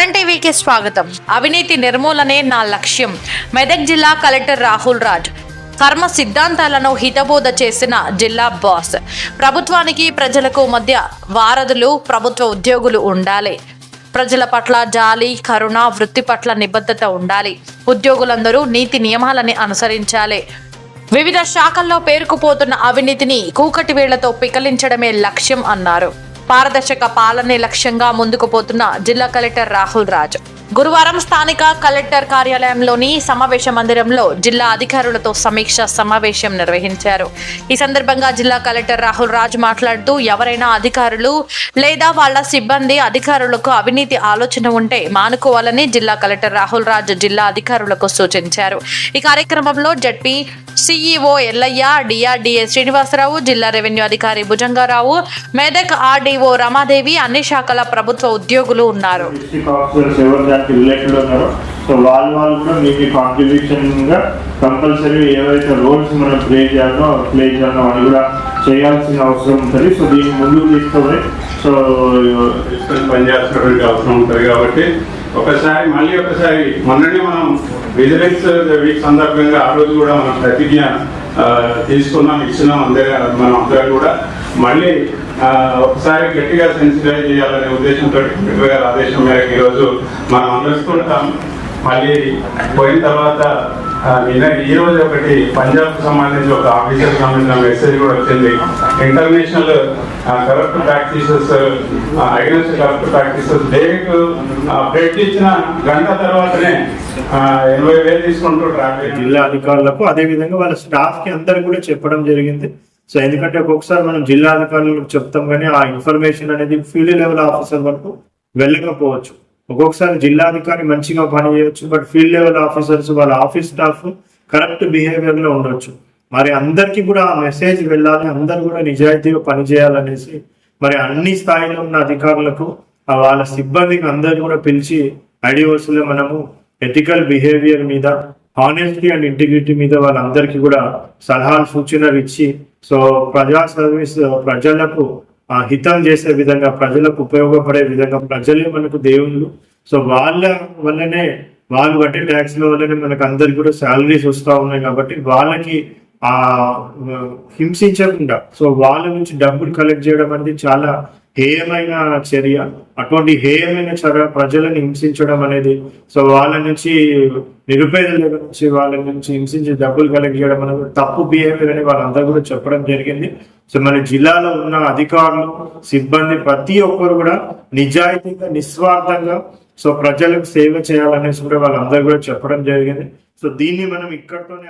Current టీవీకి స్వాగతం. అవినీతి నిర్మూలనే నా లక్ష్యం. మెదక్ జిల్లా కలెక్టర్ రాహుల్ రాజ్ కర్మ సిద్ధాంతాలను హితబోధ చేసిన జిల్లా బాస్. ప్రభుత్వానికి ప్రజలకు మధ్య వారధులు ప్రభుత్వ ఉద్యోగులు ఉండాలి. ప్రజల పట్ల జాలి కరుణ వృత్తి పట్ల నిబద్ధత ఉండాలి. ఉద్యోగులందరూ నీతి నియమాలని అనుసరించాలి. వివిధ శాఖల్లో పేరుకుపోతున్న అవినీతిని కూకటి వేళ్ళతో పికలించడమే లక్ష్యం అన్నారు. పారదర్శక పాలనే లక్ష్యంగా ముందుకు పోతున్న జిల్లా కలెక్టర్ రాహుల్ రాజ్. గురువారం స్థానిక కలెక్టర్ కార్యాలయంలోని సమావేశ మందిరంలో జిల్లా అధికారులతో సమీక్ష సమావేశం నిర్వహించారు. ఈ సందర్భంగా జిల్లా కలెక్టర్ రాహుల్ రాజ్ మాట్లాడుతూ ఎవరైనా అధికారులు లేదా వాళ్ళ సిబ్బంది అధికారులకు అవినీతి ఆలోచన ఉంటే మానుకోవాలని జిల్లా కలెక్టర్ రాహుల్ రాజ్ జిల్లా అధికారులకు సూచించారు. ఈ కార్యక్రమంలో ZP CEO Ellaiah DRDA Srinivasarao జిల్లా రెవెన్యూ అధికారి భుజంగారావు మెదక్ ఆర్డీఓ రమాదేవి అన్ని శాఖల ప్రభుత్వ ఉద్యోగులు ఉన్నారు. దానికి రిలేటెడ్ ఉన్నారో. సో వాళ్ళు వాళ్ళు కూడా మీ మీ కంపల్సరీ ఏవైతే రోల్స్ మనం ప్లే చేయాలో ప్లే చేయాలో అని కూడా చేయాల్సిన అవసరం ఉంటుంది. సో దీన్ని ముందుకు తీసుకొని సో పనిచేస్తున్నటువంటి అవసరం ఉంటుంది కాబట్టి ఒకసారి మళ్ళీ ఒకసారి మొన్ననే మనం విజిలెన్స్ వీక్ సందర్భంగా ఆ రోజు కూడా మనం ప్రతిజ్ఞ తీసుకున్నాం ఇచ్చినాం అందరి మనం అందరూ కూడా. మళ్ళీ ఒకసారి గట్టిగా సెన్సిటైజ్ చేయాలనే ఉద్దేశంతో కలెక్టర్ గారి ఆదేశం మేరకు ఈరోజు మనం అందరుకుంటాం మళ్ళీ పోయిన తర్వాత నిన్న ఈ రోజు ఒకటి పంజాబ్ సంబంధించి ఒక ఆఫీసర్ సంబంధించిన మెసేజ్ కూడా వచ్చింది. International corrupt practices against corrupt practices date బ్రెడ్ ఇచ్చిన గంట తర్వాతనే ఎనభై వేలు తీసుకుంటూ ట్రాఫిక్ జిల్లా అధికారులకు అదే విధంగా వాళ్ళ స్టాఫ్కి అందరు కూడా చెప్పడం జరిగింది. సో ఎందుకంటే ఒక్కొక్కసారి మనం జిల్లా అధికారులకు చెప్తాం కానీ ఆ ఇన్ఫర్మేషన్ అనేది ఫీల్డ్ లెవెల్ ఆఫీసర్ వరకు వెళ్ళకపోవచ్చు. ఒక్కొక్కసారి జిల్లా అధికారి మంచిగా పనిచేయవచ్చు బట్ ఫీల్డ్ లెవెల్ ఆఫీసర్స్ వాళ్ళ ఆఫీస్ స్టాఫ్ కరెక్ట్ బిహేవియర్లో ఉండొచ్చు. మరి అందరికీ కూడా ఆ మెసేజ్ వెళ్ళాలి అందరు కూడా నిజాయితీగా పనిచేయాలనేసి మరి అన్ని స్థాయిలో ఉన్న అధికారులకు వాళ్ళ సిబ్బందికి అందరిని కూడా పిలిచి ఐడియోస్లో మనము ఎథికల్ బిహేవియర్ మీద హానెస్టీ అండ్ ఇంటిగ్రిటీ మీద వాళ్ళందరికీ కూడా సలహాలు సూచనలు ఇచ్చి సో ప్రజా సర్వీస్ ప్రజలకు హితం చేసే విధంగా ప్రజలకు ఉపయోగపడే విధంగా ప్రజలే మనకు దేవుళ్ళు. సో వాళ్ళ వల్లనే వాళ్ళు కట్టే ట్యాక్స్ల వల్లనే మనకు అందరికి కూడా శాలరీస్ వస్తూ ఉన్నాయి కాబట్టి వాళ్ళకి ఆ హింసించకుండా సో వాళ్ళ నుంచి డబ్బులు కలెక్ట్ చేయడం అనేది చాలా హేయమైన చర్య అటువంటి హేయమైన చర్య ప్రజలను హింసించడం అనేది సో వాళ్ళ నుంచి నిరుపేదల దగ్గర నుంచి వాళ్ళ నుంచి హింసించి డబ్బులు కలెక్ట్ చేయడం అనేది తప్పు బిహేవియర్ అని వాళ్ళందరూ కూడా చెప్పడం జరిగింది. సో మన జిల్లాలో ఉన్న అధికారులు సిబ్బంది ప్రతి ఒక్కరు కూడా నిజాయితీగా నిస్వార్థంగా సో ప్రజలకు సేవ చేయాలనేసి కూడా వాళ్ళందరూ కూడా చెప్పడం జరిగింది. సో దీన్ని మనం ఇక్కడతోనే